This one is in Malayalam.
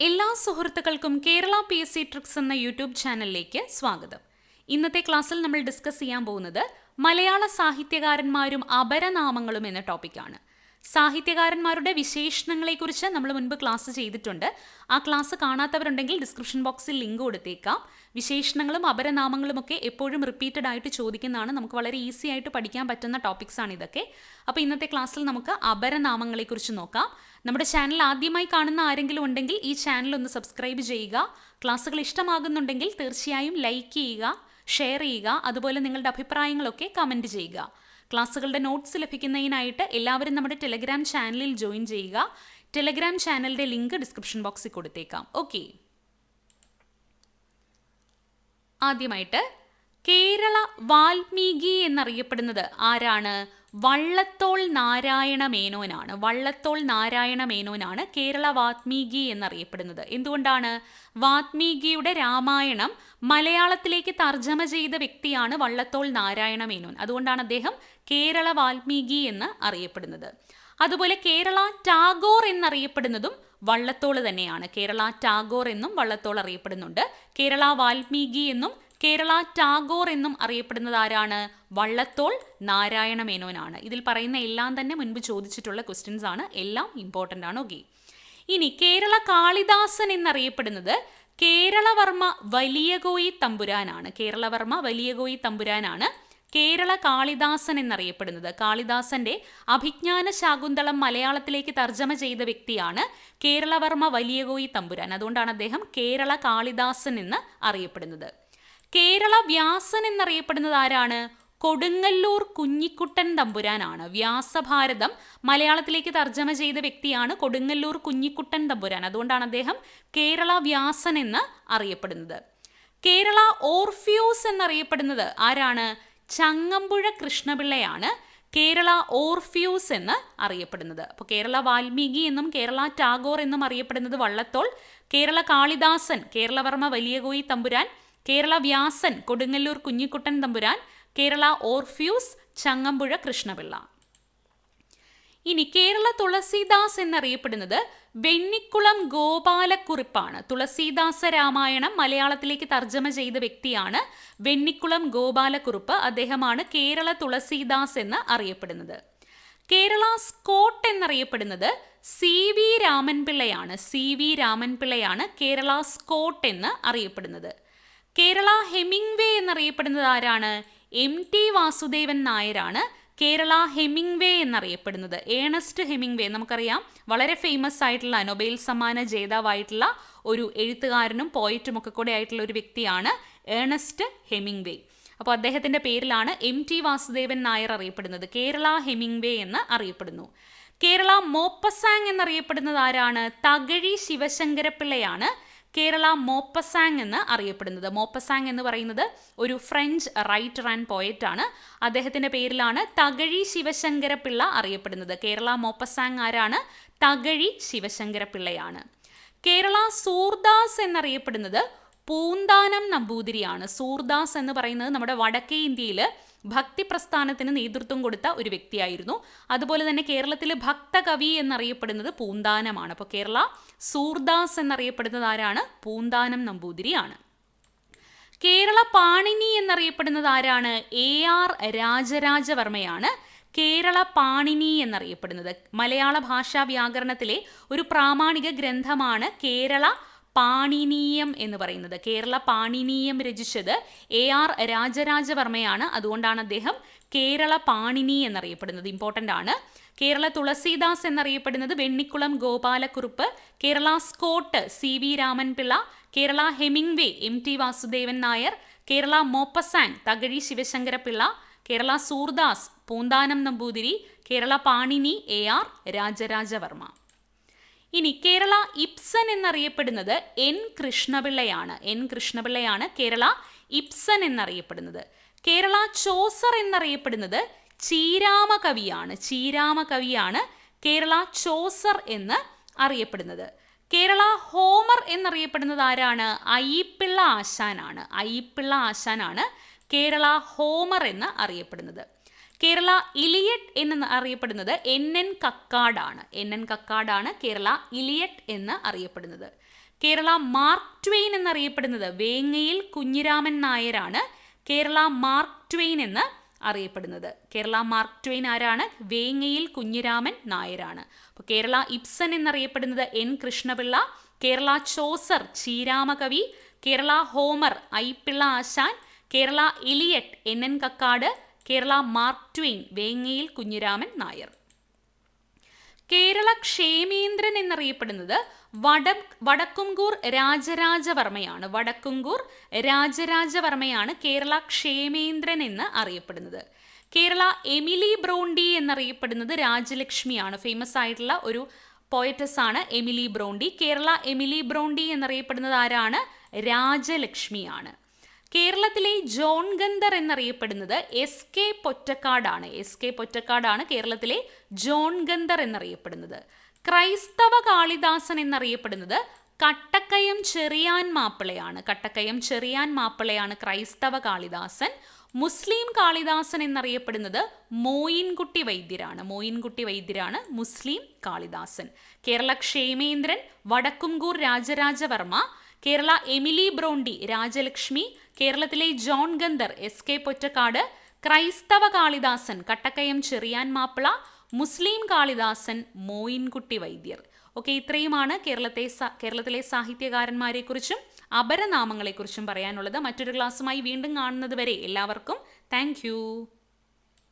എല്ലാ സുഹൃത്തുക്കൾക്കും Kerala P S C tricks എന്ന യൂട്യൂബ് ചാനലിലേക്ക് സ്വാഗതം. ഇന്നത്തെ ക്ലാസ്സിൽ നമ്മൾ ഡിസ്കസ് ചെയ്യാൻ പോകുന്നത് മലയാള സാഹിത്യകാരന്മാരും അപരനാമങ്ങളും എന്ന ടോപ്പിക്കാണ് സാഹിത്യകാരന്മാരുടെ വിശേഷണങ്ങളെക്കുറിച്ച് നമ്മൾ മുൻപ് ക്ലാസ് ചെയ്തിട്ടുണ്ട്. ആ ക്ലാസ് കാണാത്തവരുണ്ടെങ്കിൽ ഡിസ്ക്രിപ്ഷൻ ബോക്സിൽ ലിങ്ക് കൊടുത്തേക്കാം. വിശേഷണങ്ങളും അപരനാമങ്ങളും ഒക്കെ എപ്പോഴും റിപ്പീറ്റഡ് ആയിട്ട് ചോദിക്കുന്നതാണ്. നമുക്ക് വളരെ ഈസി ആയിട്ട് പഠിക്കാൻ പറ്റുന്ന ടോപ്പിക്സ് ആണ് ഇതൊക്കെ. അപ്പോൾ ഇന്നത്തെ ക്ലാസ്സിൽ നമുക്ക് അപരനാമങ്ങളെക്കുറിച്ച് നോക്കാം. നമ്മുടെ ചാനൽ ആദ്യമായി കാണുന്ന ആരെങ്കിലും ഉണ്ടെങ്കിൽ ഈ ചാനൽ ഒന്ന് സബ്സ്ക്രൈബ് ചെയ്യുക. ക്ലാസ്സുകൾ ഇഷ്ടമാകുന്നുണ്ടെങ്കിൽ തീർച്ചയായും ലൈക്ക് ചെയ്യുക ഷെയർ ചെയ്യുക അതുപോലെ നിങ്ങളുടെ അഭിപ്രായങ്ങളൊക്കെ കമന്റ് ചെയ്യുക. ക്ലാസ്സുകളുടെ നോട്ട്സ് ലഭിക്കുന്നതിനായിട്ട് എല്ലാവരും നമ്മുടെ ടെലഗ്രാം ചാനലിൽ ജോയിൻ ചെയ്യുക. ടെലഗ്രാം ചാനലിന്റെ ലിങ്ക് ഡിസ്ക്രിപ്ഷൻ ബോക്സിൽ കൊടുത്തേക്കാം. ഓക്കെ ആദ്യമായിട്ട് കേരള വാൽമീകി എന്നറിയപ്പെടുന്നത് ആരാണ്? വള്ളത്തോൾ നാരായണ മേനോനാണ്. വള്ളത്തോൾ നാരായണ മേനോനാണ് കേരള വാത്മീകി എന്നറിയപ്പെടുന്നത്. എന്തുകൊണ്ടാണ്? വാത്മീകിയുടെ രാമായണം മലയാളത്തിലേക്ക് തർജമ ചെയ്ത വ്യക്തിയാണ് വള്ളത്തോൾ നാരായണ മേനോൻ. അതുകൊണ്ടാണ് അദ്ദേഹം കേരള വാൽമീകി എന്ന് അറിയപ്പെടുന്നത്. അതുപോലെ കേരള ടാഗോർ എന്നറിയപ്പെടുന്നതും വള്ളത്തോൾ തന്നെയാണ്. കേരള ടാഗോർ എന്നും വള്ളത്തോൾ അറിയപ്പെടുന്നുണ്ട്. കേരള വാൽമീകി എന്നും കേരള ടാഗോർ എന്നും അറിയപ്പെടുന്നത് ആരാണ്? വള്ളത്തോൾ നാരായണ മേനോനാണ്. ഇതിൽ പറയുന്ന എല്ലാം തന്നെ മുൻപ് ചോദിച്ചിട്ടുള്ള ക്വസ്റ്റ്യൻസ് ആണ്. എല്ലാം ഇമ്പോർട്ടന്റ് ആണ്. ഓക്കെ ഇനി കേരള കാളിദാസൻ എന്നറിയപ്പെടുന്നത് കേരളവർമ്മ വലിയകോയി തമ്പുരാനാണ്. കേരളവർമ്മ വലിയകോയി തമ്പുരാനാണ്. കേരള കാളിദാസൻ എന്നറിയപ്പെടുന്നത്. കാളിദാസന്റെ അഭിജ്ഞാന ശാകുന്തളം മലയാളത്തിലേക്ക് തർജമ ചെയ്ത വ്യക്തിയാണ് കേരളവർമ്മ വലിയകോയി തമ്പുരാൻ. അതുകൊണ്ടാണ് അദ്ദേഹം കേരള കാളിദാസൻ എന്ന് അറിയപ്പെടുന്നത്. കേരള വ്യാസൻ എന്നറിയപ്പെടുന്നത് ആരാണ്? കൊടുങ്ങല്ലൂർ കുഞ്ഞിക്കുട്ടൻ തമ്പുരാനാണ്. വ്യാസഭാരതം മലയാളത്തിലേക്ക് തർജമ ചെയ്ത വ്യക്തിയാണ് കൊടുങ്ങല്ലൂർ കുഞ്ഞിക്കുട്ടൻ തമ്പുരാൻ. അതുകൊണ്ടാണ് അദ്ദേഹം കേരള വ്യാസൻ എന്ന് അറിയപ്പെടുന്നത്. കേരള ഓർഫ്യൂസ് എന്നറിയപ്പെടുന്നത് ആരാണ്? ചങ്ങമ്പുഴ കൃഷ്ണപിള്ളയാണ് കേരള ഓർഫ്യൂസ് എന്ന് അറിയപ്പെടുന്നത്. അപ്പോൾ കേരള വാൽമീകി എന്നും കേരള ടാഗോർ എന്നും അറിയപ്പെടുന്നത് വള്ളത്തോൾ കേരള കാളിദാസൻ കേരളവർമ്മ വലിയകോയി തമ്പുരാൻ കേരള വ്യാസൻ കൊടുങ്ങല്ലൂർ കുഞ്ഞിക്കുട്ടൻ തമ്പുരാൻ കേരള ഓർഫ്യൂസ് ചങ്ങമ്പുഴ കൃഷ്ണപിള്ള. ഇനി കേരള തുളസീദാസ് എന്നറിയപ്പെടുന്നത് വെണ്ണിക്കുളം ഗോപാലക്കുറിപ്പാണ്. തുളസീദാസ രാമായണം മലയാളത്തിലേക്ക് തർജമ ചെയ്ത വ്യക്തിയാണ് വെണ്ണിക്കുളം ഗോപാലക്കുറിപ്പ്. അദ്ദേഹമാണ് കേരള തുളസീദാസ് എന്ന് അറിയപ്പെടുന്നത്. കേരള സ്കോട്ട് എന്നറിയപ്പെടുന്നത് സി വി രാമൻപിള്ളയാണ്. സി വി രാമൻപിള്ളയാണ് കേരള സ്കോട്ട് എന്ന് അറിയപ്പെടുന്നത്. കേരള ഹെമിംഗ്വേ എന്നറിയപ്പെടുന്നത് ആരാണ്? എം ടി വാസുദേവൻ നായരാണ് കേരള ഹെമിംഗ്വേ എന്നറിയപ്പെടുന്നത്. ഏണസ്റ്റ് ഹെമിംഗ്വേ നമുക്കറിയാം. വളരെ ഫേമസ് ആയിട്ടുള്ള നൊബേൽ സമ്മാന ജേതാവായിട്ടുള്ള ഒരു എഴുത്തുകാരനും പോയറ്റും ഒക്കെ കൂടെ ആയിട്ടുള്ള ഒരു വ്യക്തിയാണ് ഏണസ്റ്റ് ഹെമിംഗ്വേ അപ്പോൾ അദ്ദേഹത്തിന്റെ പേരിലാണ് എം ടി വാസുദേവൻ നായർ അറിയപ്പെടുന്നത്. കേരള ഹെമിംഗ്വേ എന്ന് അറിയപ്പെടുന്നു. കേരള മോപ്പസാങ് എന്നറിയപ്പെടുന്നത് ആരാണ്? തകഴി ശിവശങ്കരപ്പിള്ളയാണ്. കേരള മോപ്പസാങ് എന്ന് അറിയപ്പെടുന്നത്. മോപ്പസാങ് എന്ന് പറയുന്നത് ഒരു ഫ്രഞ്ച് റൈറ്റർ ആൻഡ് പോയറ്റാണ് അദ്ദേഹത്തിന്റെ പേരിലാണ് തകഴി ശിവശങ്കരപ്പിള്ള അറിയപ്പെടുന്നത്. കേരള മോപ്പസാങ് ആരാണ്? തകഴി ശിവശങ്കരപ്പിള്ളയാണ്. കേരള സൂർദാസ് എന്നറിയപ്പെടുന്നത് പൂന്താനം നമ്പൂതിരിയാണ്. സൂർദാസ് എന്ന് പറയുന്നത് നമ്മുടെ വടക്കേ ഇന്ത്യയിൽ ഭക്തി പ്രസ്ഥാനത്തിന് നേതൃത്വം കൊടുത്ത ഒരു വ്യക്തിയായിരുന്നു. അതുപോലെ തന്നെ കേരളത്തിലെ ഭക്തകവി എന്നറിയപ്പെടുന്നത് പൂന്താനമാണ്. അപ്പോൾ കേരള സൂർദാസ് എന്നറിയപ്പെടുന്നത് ആരാണ്? പൂന്താനം നമ്പൂതിരിയാണ്. കേരള പാണിനി എന്നറിയപ്പെടുന്നത് ആരാണ്? എ ആർ രാജരാജവർമ്മയാണ്. കേരള പാണിനി എന്നറിയപ്പെടുന്നത്. മലയാള ഭാഷാ വ്യാകരണത്തിലെ ഒരു പ്രാമാണിക ഗ്രന്ഥമാണ് കേരള പാണിനീയം എന്ന് പറയുന്നത്. കേരള പാണിനീയം രചിച്ചത് എ ആർ രാജരാജവർമ്മയാണ്. അതുകൊണ്ടാണ് അദ്ദേഹം കേരള പാണിനി എന്നറിയപ്പെടുന്നത്. ഇമ്പോർട്ടന്റ് ആണ്. കേരള തുളസീദാസ് എന്നറിയപ്പെടുന്നത് Vennikulam Gopalakurup Kerala Scott C V Raman Pillai Kerala Hemingway M T Vasudevan Nair Kerala Maupassant Thakazhi Sivasankara Pillai Kerala Surdas Poonthanam Namboothiri Kerala Panini A R Rajaraja Varma. ഇനി കേരള ഇപ്സൻ എന്നറിയപ്പെടുന്നത് എൻ കൃഷ്ണപിള്ളയാണ്. എൻ കൃഷ്ണപിള്ളയാണ് കേരള ഇപ്സൻ എന്നറിയപ്പെടുന്നത്. കേരള ചോസർ എന്നറിയപ്പെടുന്നത് ചീരാമ കവിയാണ് ചീരാമ കവിയാണ് കേരള ചോസർ എന്ന് അറിയപ്പെടുന്നത്. കേരള ഹോമർ എന്നറിയപ്പെടുന്നത് ആരാണ്? അയ്യപ്പിള്ള ആശാനാണ്. അയ്യപ്പിള്ള ആശാനാണ് കേരള ഹോമർ എന്ന് അറിയപ്പെടുന്നത്. കേരള ഇലിയറ്റ് എന്ന് അറിയപ്പെടുന്നത് എൻ എൻ കക്കാടാണ്. എൻ എൻ കക്കാടാണ് കേരള ഇലിയറ്റ് എന്ന് അറിയപ്പെടുന്നത്. കേരള മാർക്ക് ട്വെയിൻ എന്നറിയപ്പെടുന്നത് വേങ്ങയിൽ കുഞ്ഞിരാമൻ നായരാണ് കേരള മാർക്ക് ട്വെയിൻ എന്ന് അറിയപ്പെടുന്നത്. കേരള മാർക്ക് ട്വെയിൻ ആരാണ്? വേങ്ങയിൽ കുഞ്ഞിരാമൻ നായരാണ്. അപ്പോൾ കേരള ഇബ്സൺ എന്നറിയപ്പെടുന്നത് N Krishnapillai Kerala Chaucer Cheeramakavi Kerala Homer Ayyappilla Asan Kerala Eliot N N Kakkad Kerala Mark Twain Vengayil Kunhiraman Nair. Kerala Kshemendran എന്നറിയപ്പെടുന്നത് വട വടക്കുംകൂർ രാജരാജവർമ്മയാണ്. വടക്കുംകൂർ രാജരാജവർമ്മയാണ് കേരള ക്ഷേമേന്ദ്രൻ എന്ന് അറിയപ്പെടുന്നത്. കേരള എമിലി ബ്രോണ്ടി എന്നറിയപ്പെടുന്നത് രാജലക്ഷ്മിയാണ്. ഫേമസ് ആയിട്ടുള്ള ഒരു പോയറ്റസ് ആണ് Emily Bronte. Kerala Emily Bronte എന്നറിയപ്പെടുന്നത് ആരാണ്? രാജലക്ഷ്മിയാണ്. കേരളത്തിലെ ജോൺ ഗന്ധർ എന്നറിയപ്പെടുന്നത് എസ് കെ പൊറ്റക്കാടാണ്. എസ് കെ പൊറ്റക്കാടാണ് കേരളത്തിലെ ജോൺ ഗന്ധർ എന്നറിയപ്പെടുന്നത്. ക്രൈസ്തവ കാളിദാസൻ എന്നറിയപ്പെടുന്നത് കട്ടക്കയം ചെറിയാൻ മാപ്പിളയാണ്. കട്ടക്കയം ചെറിയാൻ മാപ്പിളയാണ് ക്രൈസ്തവ കാളിദാസൻ. മുസ്ലിം കാളിദാസൻ എന്നറിയപ്പെടുന്നത് മോയിൻകുട്ടി വൈദ്യരാണ്. മോയിൻകുട്ടി വൈദ്യരാണ് മുസ്ലിം കാളിദാസൻ. കേരള ക്ഷേമേന്ദ്രൻ വടക്കുംകൂർ രാജരാജവർമ്മ കേരള എമിലി ബ്രോണ്ടി രാജലക്ഷ്മി കേരളത്തിലെ John Gunther S K Pottekkad ക്രൈസ്തവ കാളിദാസൻ കട്ടക്കയം ചെറിയാൻ മാപ്പിള മുസ്ലിം കാളിദാസൻ മോയിൻകുട്ടി വൈദ്യർ. ഓക്കെ ഇത്രയുമാണ് കേരളത്തെ കേരളത്തിലെ സാഹിത്യകാരന്മാരെക്കുറിച്ചും അപരനാമങ്ങളെക്കുറിച്ചും പറയാനുള്ളത്. മറ്റൊരു ക്ലാസ്സുമായി വീണ്ടും കാണുന്നത് വരെ എല്ലാവർക്കും താങ്ക്